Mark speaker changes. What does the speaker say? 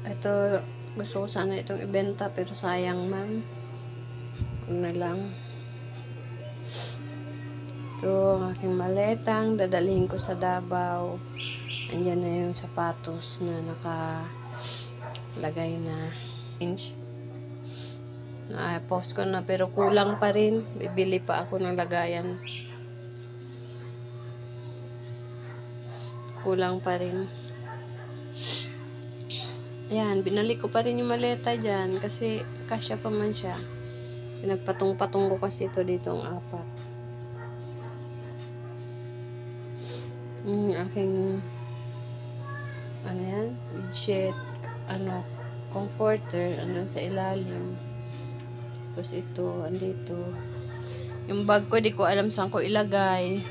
Speaker 1: Ito, gusto ko sana itong ibenta pero sayang man. Huwag na lang. Ito, ang aking maletang. Dadalhin ko sa Davao. Andyan na yung sapatos na nakalagay na inch. Na post ko na pero kulang pa rin. Bibili pa ako ng lagayan. Kulang pa rin. Ayan, binalik ko pa rin yung maleta dyan kasi kasya pa man siya. Pinagpatong-patong ko kasi ito dito ang apat. Yung aking ano yan? Bedsheet, ano, comforter, andun sa ilalim. Tapos ito, andito. Yung bag ko, di ko alam saan ko ilagay.